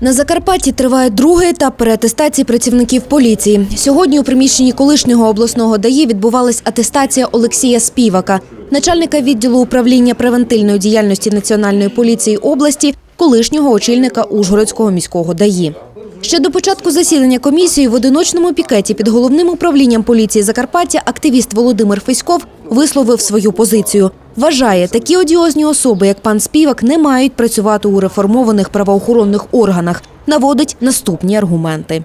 На Закарпатті триває другий етап переатестації працівників поліції. Сьогодні у приміщенні колишнього обласного ДАІ відбувалась атестація Олексія Співака, начальника відділу управління превентивної діяльності Національної поліції області, колишнього очільника Ужгородського міського ДАІ. Ще до початку засідання комісії в одиночному пікеті під головним управлінням поліції Закарпаття активіст Володимир Феськов висловив свою позицію. Вважає, такі одіозні особи, як пан Співак, не мають працювати у реформованих правоохоронних органах. Наводить наступні аргументи.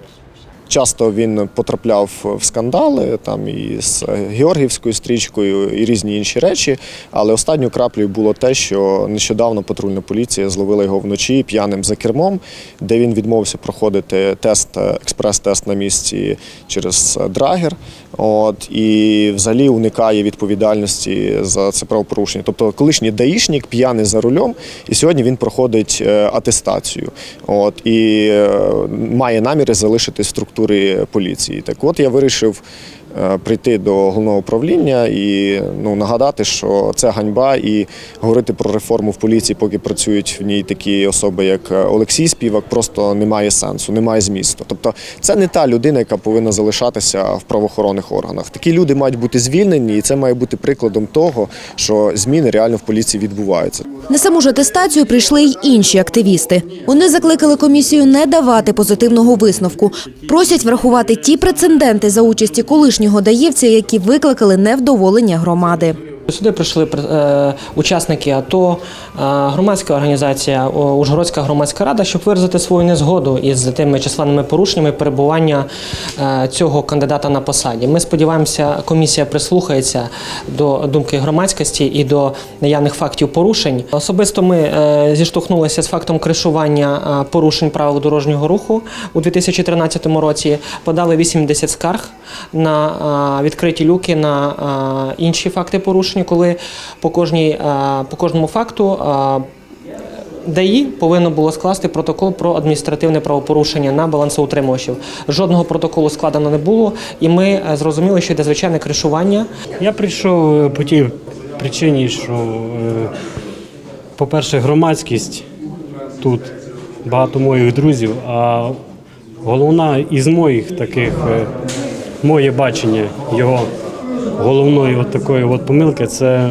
Часто він потрапляв в скандали там і з Георгівською стрічкою, і різні інші речі. Але останньою краплею було те, що нещодавно патрульна поліція зловила його вночі п'яним за кермом, де він відмовився проходити тест, експрес-тест на місці через драгер. От і взагалі уникає відповідальності за це правопорушення. Тобто, колишній даїшник п'яний за рулем, і сьогодні він проходить е, атестацію. От і е, має наміри залишитись в структурі поліції. Так от я вирішив прийти до головного управління і ну, нагадати, що це ганьба, і говорити про реформу в поліції, поки працюють в ній такі особи, як е, Олексій Співак, просто немає сенсу, немає змісту. Тобто, це не та людина, яка повинна залишатися в правоохоронних органах. Такі люди мають бути звільнені, і це має бути прикладом того, що зміни реально в поліції відбуваються. На саму ж атестацію прийшли й інші активісти. Вони закликали комісію не давати позитивного висновку. Просять врахувати ті прецеденти за участі колишнього даївця, які викликали невдоволення громади. Сюди прийшли е, учасники АТО, е, громадська організація, Ужгородська громадська рада, щоб виразити свою незгоду із тими численними порушеннями перебування е, цього кандидата на посаді. Ми сподіваємося, комісія прислухається до думки громадськості і до наявних фактів порушень. Особисто ми зіштовхнулися з фактом кришування порушень правил дорожнього руху у 2013 році. Подали 80 скарг на відкриті люки на інші факти порушень, коли по, кожній, е, по кожному факту е, ДАІ повинно було скласти протокол про адміністративне правопорушення на балансоутримувачів. Жодного протоколу складено не було, і ми е, зрозуміли, що йде звичайне кришування. Я прийшов по тій причині, що, по-перше, громадськість тут багато моїх друзів, а головна із моїх таких, моє бачення його головної от такої от помилки це е,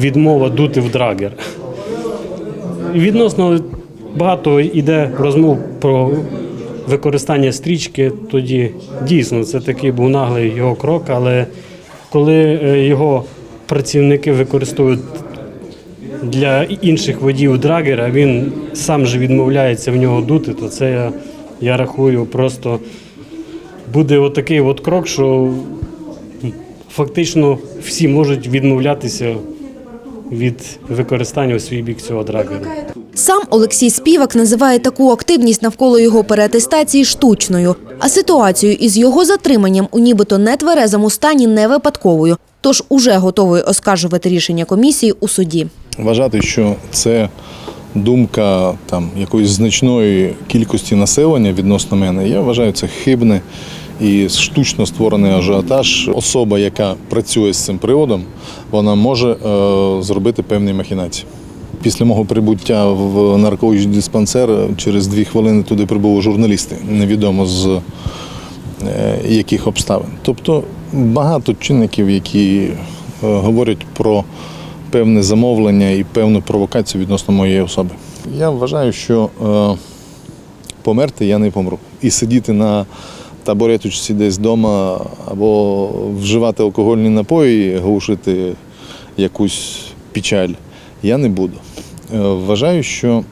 відмова дути в драгер. Відносно багато йде розмов про використання стрічки, тоді дійсно це такий був наглий його крок, але коли е, його працівники використовують для інших водіїв драгера, він сам же відмовляється в нього дути, то це я, я рахую просто буде отакий от крок, що фактично всі можуть відмовлятися від використання у свій бік цього драгера. Сам Олексій Співак називає таку активність навколо його переатестації штучною, а ситуацію із його затриманням у нібито нетверезому стані не випадковою. Тож уже готовий оскаржувати рішення комісії у суді. Вважати, що це думка там якоїсь значної кількості населення відносно мене, я вважаю це хибне і штучно створений ажіотаж. Особа, яка працює з цим приводом, вона може е, зробити певні махінації. Після мого прибуття в наркологічний диспансер через дві хвилини туди прибули журналісти, невідомо з е, яких обставин. Тобто багато чинників, які е, говорять про певне замовлення і певну провокацію відносно моєї особи. Я вважаю, що е, померти я не помру. І сидіти на табуреточці десь вдома або вживати алкогольні напої, глушити якусь печаль, я не буду. Е, Вважаю, що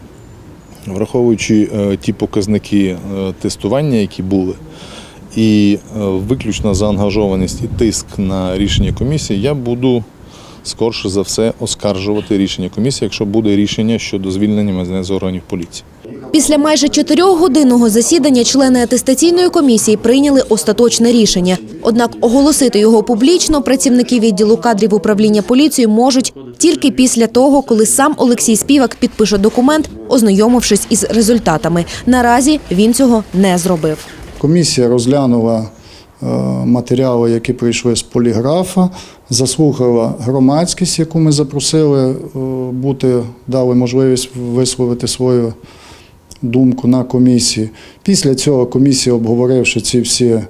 враховуючи е, ті показники е, тестування, які були, і виключна заангажованість і тиск на рішення комісії, я буду скорше за все оскаржувати рішення комісії, якщо буде рішення щодо звільнення мене з органів поліції. Після майже чотирьохгодинного засідання члени атестаційної комісії прийняли остаточне рішення. Однак оголосити його публічно працівники відділу кадрів управління поліцією можуть тільки після того, коли сам Олексій Співак підпише документ, ознайомившись із результатами. Наразі він цього не зробив. Комісія розглянула е, матеріали, які прийшли з поліграфа, заслухала громадськість, яку ми запросили е, бути, дали можливість висловити свою думку на комісії. Після цього комісія, обговоривши ці всі е,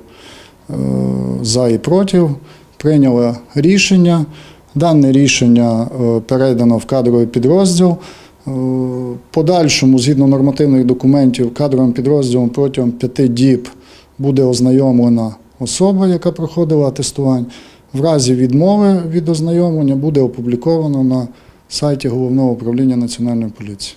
за і проти, прийняла рішення. Дане рішення е, передано в кадровий підрозділ. Е, Подальшому, згідно нормативних документів, кадровим підрозділом протягом п'яти діб буде ознайомлена особа, яка проходила атестування. В разі відмови від ознайомлення буде опубліковано на сайті Головного управління Національної поліції.